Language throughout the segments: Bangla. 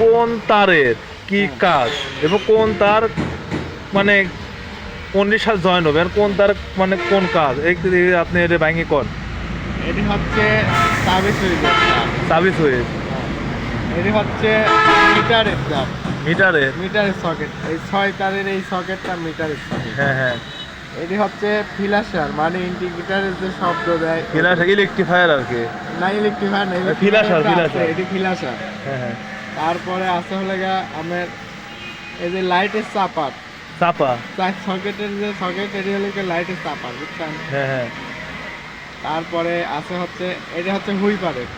কোন তারের কি কাজ এবং কোন তার মানে কোনটির সাথে জয়েন হবে আর কোন তার মানে কোন কাজ? এই আপনি এটা ভাঙি কর এটি হচ্ছে সার্ভিস সুইচের তার সার্ভিস হয়ে এটি হচ্ছে মিটারের তার মিটারের মিটারের সকেট। এই ছয় তারের এই সকেটটা মিটারের সকেট। হ্যাঁ হ্যাঁ। এটি হচ্ছে ফিলাসার মানে ইন্টিগ্রেটারের যে শব্দ দেয়। ফিলার ইলেকট্রিফায়ার আর কি। না ইলেকট্রিফায়ার না ফিলাসার, ফিলাসার। এটি ফিলাসার। হ্যাঁ হ্যাঁ। তারপরে আছে হলে গা আমার এই যে লাইটের চাপার চাপা? চার সকেটের যে সকেট এটি হলে লাইটের চাপার বুঝছেন? হ্যাঁ হ্যাঁ। তারপরে আছে হচ্ছে এটা হচ্ছে হুইপারের।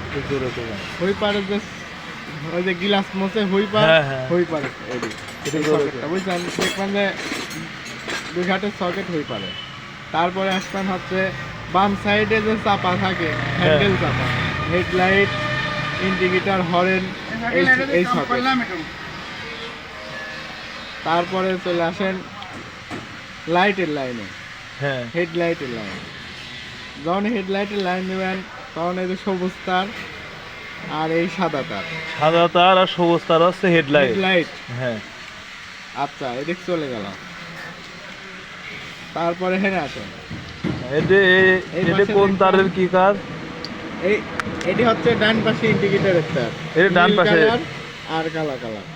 হুইপারের যে ওই যে গিলাস মোছে হুইপার হ্যাঁ, হ্যাঁ। হুইপারের এটি বুঝছেন? দেখবেন যে দুই ঘাটের সকেট হুইপারে তারপরে আসবেন হচ্ছে বাম সাইডে যে চাপা থাকে হ্যান্ডেল চাপা। হেডলাইট ইন্ডিকেটার হরেন এই তারপরে চলে আসেন লাইটের লাইনে। হ্যাঁ। হেডলাইটের লাইন। যখন হেডলাইটের লাইন নেবেন তখন এই যে সবুজ তার আর এই সাদা তার। সাদা তার আর সবুজ তার হচ্ছে হেডলাইট। হেডলাইট। হ্যাঁ। আচ্ছা এদিক চলে গেলাম। তারপরে হেনে আসেন। এটা এ- এই কোন তারের কি কাজ? এই এটি হচ্ছে ডান পাশে ইন্ডিকেটরের তার এটা ডান পাশে। আর কালা কালার।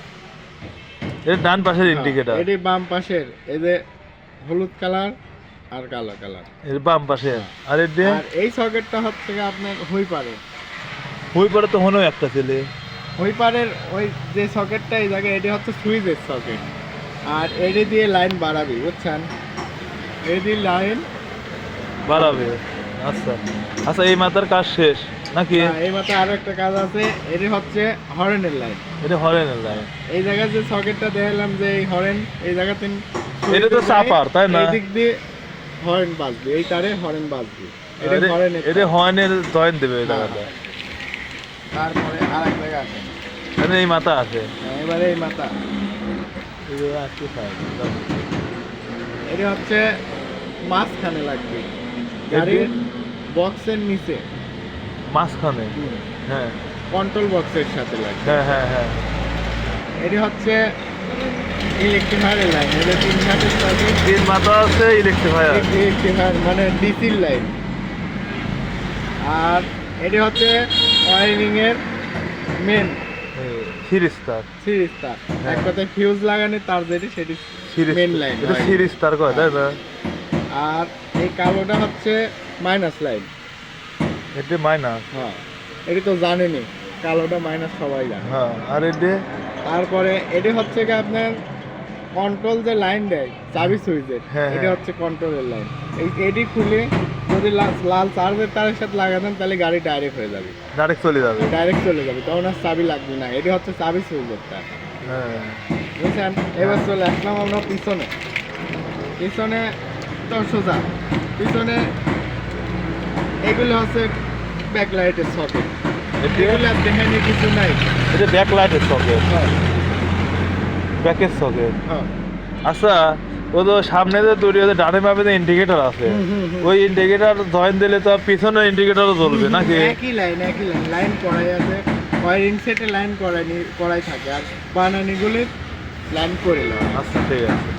এটা ডান পাশের ইন্ডিকেটর এটি বাম পাশের। এই যে হলুদ কালার আর কালো কালার। এর বাম পাশে। আর এর আর এই সকেটটা হচ্ছে আপনার হুইপারে। ওই পরে তো হনো একটা ছেলে। হুইপারের ওই যে সকেটটা এই জায়গায় এটি হচ্ছে সুইচের সকেট আর এটি দিয়ে লাইন বাড়াবি বুঝছেন? দিয়ে লাইন বাড়াবে। আচ্ছা। আচ্ছা এই মাথার কাজ শেষ নাকি? হ্যাঁ, এই মাত্র আরও একটা কাজ আছে এটি হচ্ছে হরেনের লাইন এটা হরেন লাইন এই জায়গায় যে সকেটটা দেখালাম যে এই হরেন এই জায়গাতে এটা তো চাপার, তাই না? এই দিক দিয়ে হরেন বাজবে এই তারে হরেন বাজবে এটা হরেনের এটা। হর্নের দেবে এই হ্যাঁ। জায়গাটা। তারপরে আর এক জায়গা আছে। মানে এই মাথা আছে। হ্যাঁ, এবারে এই মাথা। এটা হচ্ছে মাঝখানে লাগবে। গাড়ির বক্সের নিচে? মাঝখানে। হ্যাঁ। কন্ট্রোল বক্সের সাথে লাগবে। হ্যাঁ হ্যাঁ হ্যাঁ। এটি হচ্ছে ইলেকট্রিফায়ারের লাইন এটা তিন ঘাটের সাথে তিন মাথা আছে ইলেকট্রিফায়ার ইলেকট্রিফায়ার মানে ডিসির লাইন আর এটি হচ্ছে ওয়ারিং এর মেন সিরিজ তার সিরিজ তার এক কথায় ফিউজ লাগানো তার যেটি সেটি মেন লাইন এটা সিরিজ তার কয় তাই না? আর এই কালোটা হচ্ছে মাইনাস লাইন এটা মাইনাস হ্যাঁ এটি তো জানেনি কালোটা মাইনাস সবাই জানে। হ্যাঁ আর এটা? তারপরে এটি হচ্ছে কি আপনার কন্ট্রোল যে লাইন দেয় চাবি সুইচের হ্যাঁ, এটা। হচ্ছে কন্ট্রোলের লাইন এই এটি খুলে যদি লাল চার্জের তারের সাথে লাগাতেন তাহলে গাড়ি ডাইরেক্ট হয়ে যাবে। ডাইরেক্ট চলে যাবে। ডাইরেক্ট চলে যাবে তখন আর চাবি লাগবে না। এটি হচ্ছে চাবি সুইচের তার হ্যাঁ। বুঝছেন? এবার চলে আসলাম আমরা পিছনে। পিছনে তো সোজা। পিছনে এগুলো হচ্ছে ব্যাকলাইটের সকেট এগুলো আর দেখানি কিছু নাই। এটা ব্যাক লাইটের সকেট ব্যাকের সকেট আচ্ছা ও তো সামনে যে ডানে ইন্ডিকেটর আছে। ওই ইন্ডিকেটর জয়েন দিলে তো পিছনে ইন্ডিকেটরও জ্বলবে নাকি? একই লাইন একই লাইন লাইন করাই আছে। ওয়ারিং সেটে লাইন করাই করাই থাকে। আর বানানিগুলি লাইন করে আচ্ছা ঠিক আছে।